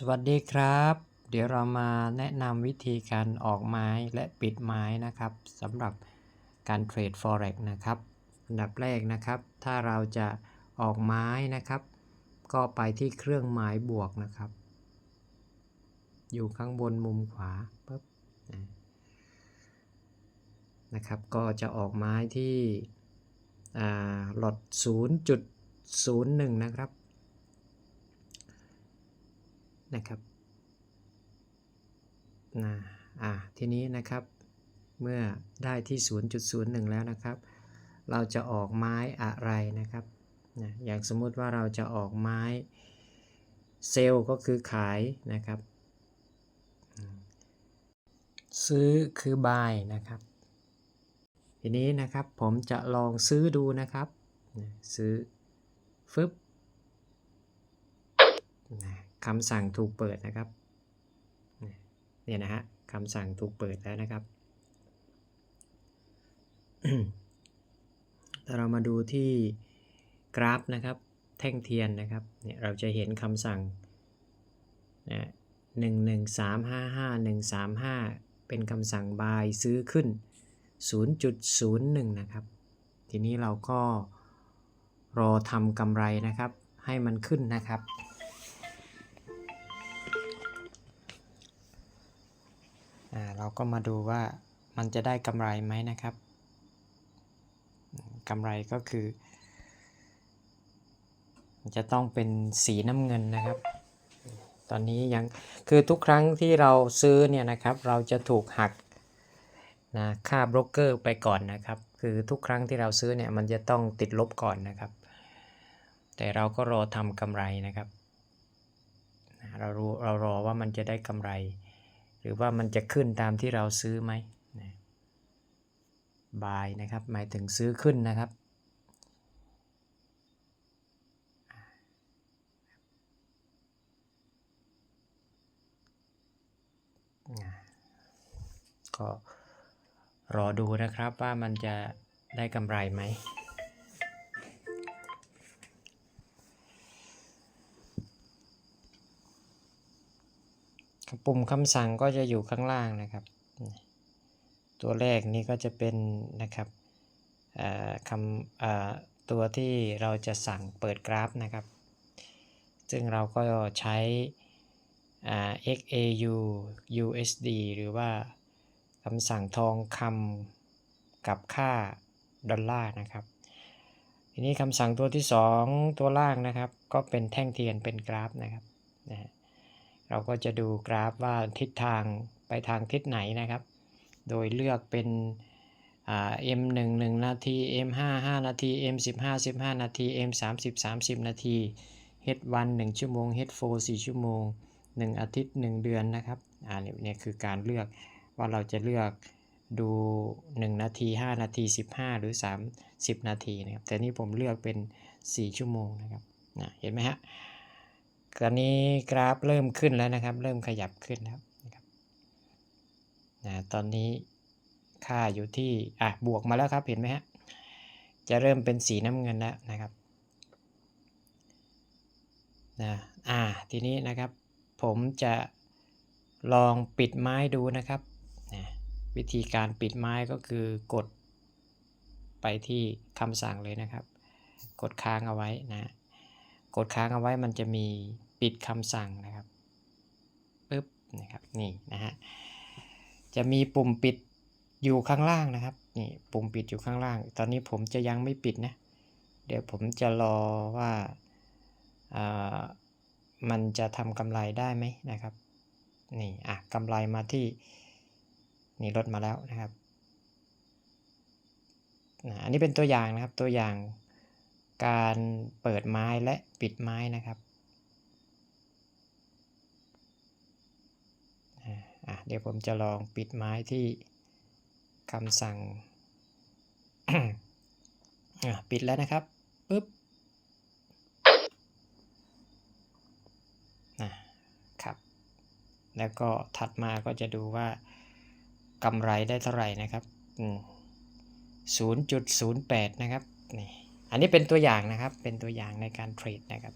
สวัสดีครับ เดี๋ยวเรามาแนะนำวิธีการออกไม้และปิดไม้นะครับสำหรับการเทรด forex นะครับอันดับแรกนะครับ ถ้าเราจะออกไม้นะครับ ก็ไปที่เครื่องหมายบวกนะครับ อยู่ข้างบนมุมขวาปึ๊บนะครับ ก็จะออกไม้ที่อ่าหลอด0.01 นะครับ นะครับนะอ่าทีนี้นะครับ เมื่อได้ที่ 0.01 แล้วนะครับ เราจะออกไม้อะไรนะครับนะอย่างสมมุติว่าเราจะออกไม้เซลล์ก็คือขายนะครับ ซื้อคือ buy นะครับ ทีนี้นะครับผมจะลองซื้อดูนะครับ ซื้อฟึบนะ คำสั่งถูกเปิดนะครับเนี่ยนะฮะคำสั่งถูกเปิดแล้วนะครับถ้าเรามาดูที่กราฟนะครับแท่งเทียนนะครับเนี่ยเราจะเห็นคำสั่งนะหนึ่งหนึ่งสามห้าห้าหนึ่งสามห้าเป็นคำสั่ง buy ซื้อขึ้น 0.01 นะครับ ทีนี้เราก็รอทำกำไรนะครับ ให้มันขึ้นนะครับ เราก็มาดูว่ามันจะได้กำไรไหมนะครับกำไรก็คือ จะต้องเป็นสีน้ำเงินนะครับ ตอนนี้ยังคือทุกครั้งที่เราซื้อเนี่ยนะครับ เราจะถูกหักนะค่าโบรกเกอร์ไปก่อนนะครับ คือทุกครั้งที่เราซื้อเนี่ยมันจะต้องติดลบก่อนนะครับ แต่เราก็รอทำกำไรนะครับ เรารู้เรารอว่ามันจะได้กำไร รือว่ามันจะขึ้นตามที่เราซื้อไหมนะบายนะครับ หมายถึงซื้อขึ้นนะครับ ก็รอดูนะครับว่ามันจะได้กำไรไหม ปุ่มคำสั่งก็จะอยู่ข้างล่างนะครับ ตัวแรกนี้ก็จะเป็นนะครับคำตัวที่เราจะสั่งเปิดกราฟนะครับ ซึ่งเราก็ใช้ XAU USD หรือว่าคำสั่งทองคำกับค่าดอลลาร์นะครับทีนี้คำสั่งตัวที่ 2 ตัวล่างนะครับ ก็เป็นแท่งเทียนเป็นกราฟนะครับนะฮะ เราก็จะดูกราฟว่าทิศทางไปทางทิศไหนนะครับ โดยเลือกเป็นอ่า M 1 1 นาที M 5 5 นาที M 15 15 นาที M 30 30 นาที H 1 1 ชั่วโมง H 4 4 ชั่วโมง 1 อาทิตย์ 1 เดือนนะครับอ่าเนี่ยเนี่ยคือการเลือกว่าเราจะเลือกดู 1 นาที 5 นาที 15 หรือ 30 นาทีนะครับแต่นี่ผมเลือกเป็น 4 ชั่วโมงนะครับนะเห็นไหมฮะ ตอนนี้กราฟเริ่มขึ้นแล้วนะครับ เริ่มขยับขึ้นนะครับนะตอนนี้ค่าอยู่ที่อะบวกมาแล้วครับเห็นไหมฮะจะเริ่มเป็นสีน้ำเงินแล้วนะครับนะอ่าทีนี้นะครับ ผมจะลองปิดไม้ดูนะครับนะวิธีการปิดไม้ก็คือกดไปที่คำสั่งเลยนะครับ กดค้างเอาไว้นะกดค้างเอาไว้มันจะมี ปิดคำสั่งนะครับปึ๊บนะครับนี่นะฮะจะมีปุ่มปิดอยู่ข้างล่างนะครับนี่ปุ่มปิดอยู่ข้างล่าง ตอนนี้ผมจะยังไม่ปิดนะ เดี๋ยวผมจะรอว่าอ่ามันจะทำกำไรได้ไหมนะครับนี่อะกำไรมาที่นี่ลดมาแล้วนะครับนะอันนี้เป็นตัวอย่างนะครับตัวอย่างการเปิดไม้และปิดไม้นะครับอะอะ เดี๋ยวผมจะลองปิดไม้ที่คำสั่งปิดแล้วนะครับปุ๊บนะครับ แล้วก็ถัดมาก็จะดูว่ากำไรได้เท่าไหร่นะครับ0.08 นะครับนี่อันนี้เป็นตัวอย่างนะครับ เป็นตัวอย่างในการเทรดนะครับ